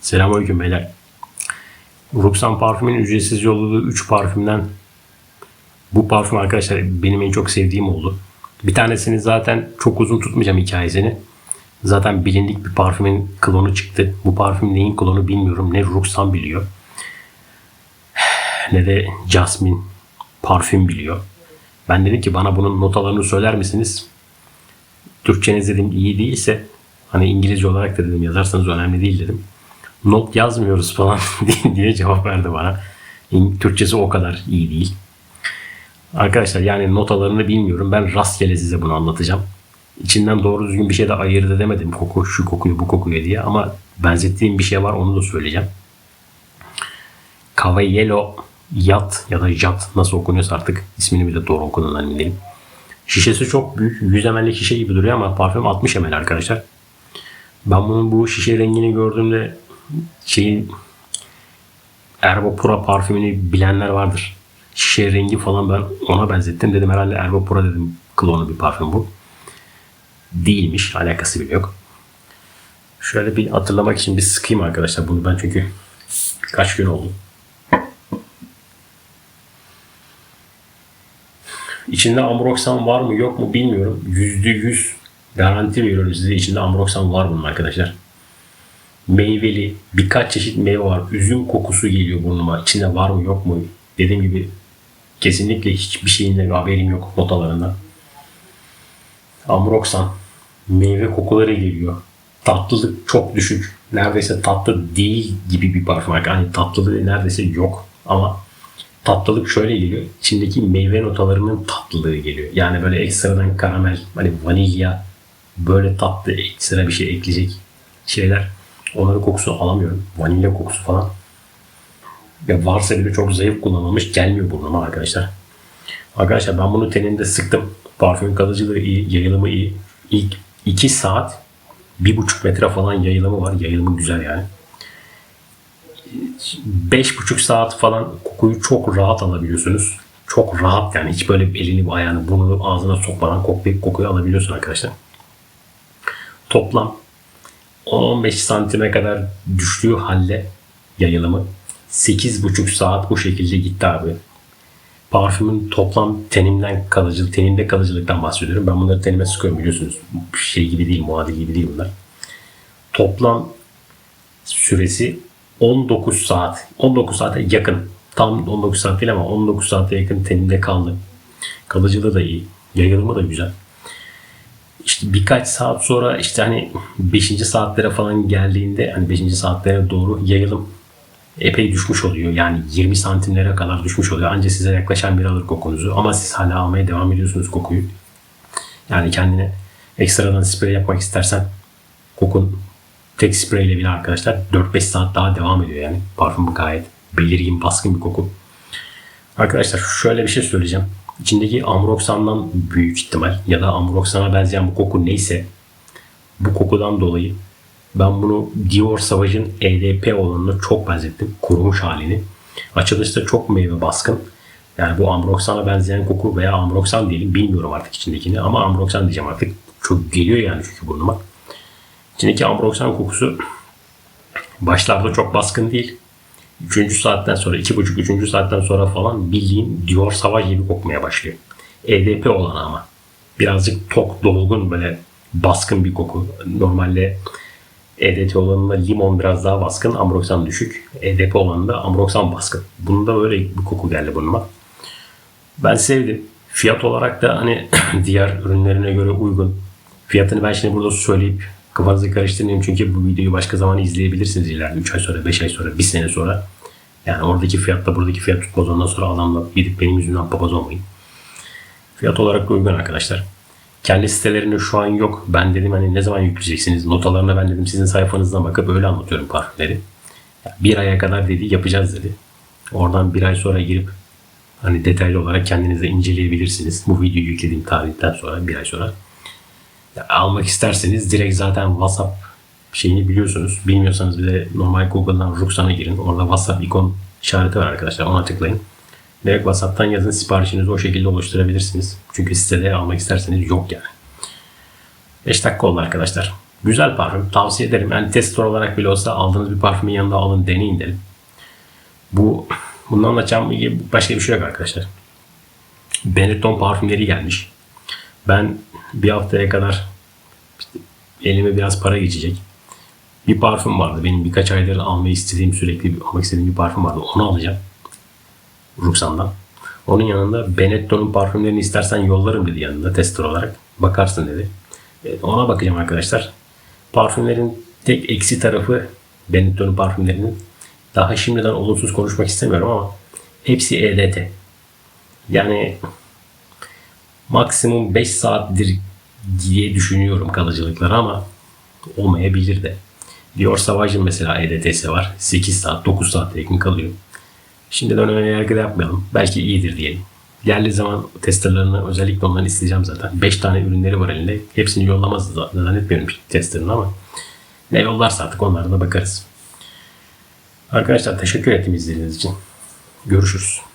Selamünaleyküm beyler. Ruxan parfümün ücretsiz yolladığı 3 parfümden bu parfüm arkadaşlar benim en çok sevdiğim oldu. Bir tanesini zaten çok uzun tutmayacağım hikayesini. Zaten bilindik bir parfümün klonu çıktı. Bu parfüm neyin klonu bilmiyorum. Ne Ruxan biliyor. Ne de Jasmine parfüm biliyor. Ben dedim ki bana bunun notalarını söyler misiniz? Türkçeniz dedim iyi değilse hani İngilizce olarak da dedim yazarsanız önemli değil dedim. Not yazmıyoruz falan diye cevap verdi bana. Türkçesi o kadar iyi değil. Arkadaşlar yani notalarını bilmiyorum. Ben rastgele size bunu anlatacağım. İçinden doğru düzgün bir şey de ayırt edemedim. Koku şu kokuyu bu kokuyu diye ama benzettiğim bir şey var onu da söyleyeceğim. Cavallero Yat ya da Jat nasıl okunuyorsa artık ismini bile doğru okuduğundan emin. Şişesi çok büyük. 100 ml'lik şişe gibi duruyor ama parfüm 60 ml arkadaşlar. Ben bunun bu şişe rengini gördüğümde şeyin Erbo Pura parfümünü bilenler vardır. Şişe rengi falan ben ona benzettim. Dedim herhalde Erbo Pura dedim klonu bir parfüm bu. Değilmiş. Alakası bile yok. Şöyle bir hatırlamak için bir sıkayım arkadaşlar bunu ben çünkü kaç gün oldu. İçinde ambroksan var mı yok mu bilmiyorum. Yüzde yüz garanti veriyorum size içinde ambroksan var bunun arkadaşlar. Meyveli birkaç çeşit meyve var. Üzüm kokusu geliyor burnuma. İçinde var mı yok mu? Dediğim gibi kesinlikle hiçbir şeyinden haberim yok notalarından. Ambroksan meyve kokuları geliyor. Tatlılık çok düşük. Neredeyse tatlı değil gibi bir parfüm. Yani tatlılığı neredeyse yok. Ama tatlılık şöyle geliyor. İçindeki meyve notalarının tatlılığı geliyor. Yani böyle ekstradan karamel, hani vanilya, böyle tatlı ekstra bir şey ekleyecek şeyler. Onların kokusunu alamıyorum. Vanilya kokusu falan. Ya varsa bile çok zayıf kullanılmış gelmiyor burnuma arkadaşlar. Arkadaşlar ben bunu teninde sıktım. Parfüm kalıcılığı iyi, yayılımı iyi. İlk 2 saat 1,5 metre falan yayılımı var. Yayılımı güzel yani. 5,5 saat falan kokuyu çok rahat alabiliyorsunuz. Çok rahat yani hiç böyle elini ayağını burnunu ağzına sokmadan kokuyu, kokuyu alabiliyorsun arkadaşlar. Toplam 10-15 santime kadar düştüğü halde yayılımı 8,5 saat bu şekilde gitti abi. Parfümün toplam tenimden kalıcı, tenimde kalıcılıktan bahsediyorum. Ben bunları tenime sıkıyorum biliyorsunuz. Şey gibi değil, muadil gibi değil bunlar. Toplam süresi 19 saat. 19 saate yakın. Tam 19 saat değil ama 19 saate yakın tenimde kaldı. Kalıcılığı da iyi. Yayılımı da güzel. İşte birkaç saat sonra işte hani 5. saatlere falan geldiğinde hani 5. saatlere doğru yayılım epey düşmüş oluyor. Yani 20 santimlere kadar düşmüş oluyor. Ancak size yaklaşan bir alır kokunuzu. Ama siz hala almaya devam ediyorsunuz kokuyu. Yani kendine ekstradan sprey yapmak istersen kokun tek spreyle bile arkadaşlar 4-5 saat daha devam ediyor yani. Parfüm gayet belirgin, baskın bir koku. Arkadaşlar şöyle bir şey söyleyeceğim. İçindeki amroksandan büyük ihtimal ya da amroksana benzeyen bu koku neyse bu kokudan dolayı ben bunu Dior Savage'ın EDP olanına çok benzettim. Kurumuş halini. Açılışta çok meyve baskın. Yani bu amroksana benzeyen koku veya amroksan diyelim bilmiyorum artık içindekini ama amroksan diyeceğim artık. Çok geliyor yani çünkü burnuma. İçindeki ambroksan kokusu başlarda çok baskın değil. Üçüncü saatten sonra, iki buçuk, üçüncü saatten sonra falan bildiğin Dior Sauvage gibi kokmaya başlıyor. EDP olan ama. Birazcık tok, dolgun böyle baskın bir koku. Normalde EDT olanında limon biraz daha baskın, ambroksan düşük. EDP olanında ambroksan baskın. Bunda böyle bir koku geldi burnuma. Ben sevdim. Fiyat olarak da hani diğer ürünlerine göre uygun. Fiyatını ben şimdi burada söyleyip kafanızı karıştırmayayım çünkü bu videoyu başka zaman izleyebilirsiniz ileride. 3 ay sonra, 5 ay sonra, 1 sene sonra. Yani oradaki fiyatla buradaki fiyat tutmaz. Ondan sonra adamla gidip benim yüzümden papaz olmayın. Fiyat olarak uygun arkadaşlar. Kendi sitelerinde şu an yok. Ben dedim hani ne zaman yükleyeceksiniz? Notalarına ben dedim sizin sayfanızdan bakıp öyle anlatıyorum parfümleri. Bir aya kadar dedi yapacağız dedi. Oradan bir ay sonra girip hani detaylı olarak kendinize inceleyebilirsiniz. Bu videoyu yüklediğim tarihten sonra bir ay sonra. Almak isterseniz direkt zaten WhatsApp şeyini biliyorsunuz. Bilmiyorsanız bir de normal Google'dan Ruxan'a girin. Orada WhatsApp ikon işareti var arkadaşlar. Ona tıklayın. Direkt WhatsApp'tan yazın siparişinizi o şekilde oluşturabilirsiniz. Çünkü sitede almak isterseniz yok yani. 5 dakika oldu arkadaşlar. Güzel parfüm. Tavsiye ederim. Yani tester olarak bile olsa aldığınız bir parfümün yanında alın deneyin derim. Bu bundan anlatacağım başka bir şey yok arkadaşlar. Benetton parfümleri gelmiş. Ben bir haftaya kadar işte elime biraz para geçecek. Bir parfüm vardı. Benim birkaç aydır almayı istediğim sürekli almak istediğim bir parfüm vardı. Onu alacağım. Ruxan'dan. Onun yanında Benetton'un parfümlerini istersen yollarım dedi yanında tester olarak. Bakarsın dedi. E, Ona bakacağım arkadaşlar. Parfümlerin tek eksi tarafı Benetton'un parfümlerinin daha şimdiden olumsuz konuşmak istemiyorum ama hepsi EDT. Yani maksimum 5 saattir diye düşünüyorum kalıcılıkları ama olmayabilir de. Dior Savage'ın mesela EDT'si var. 8 saat, 9 saat yakın kalıyor. Şimdiden ön yargı da yapmayalım. Belki iyidir diyelim. Geldiği zaman testerlarını özellikle ondan isteyeceğim zaten. 5 tane ürünleri var elinde. Hepsini yollamaz zannetmiyorum testerın ama ne yollarsa artık onlara da bakarız. Arkadaşlar teşekkür ettim izlediğiniz için. Görüşürüz.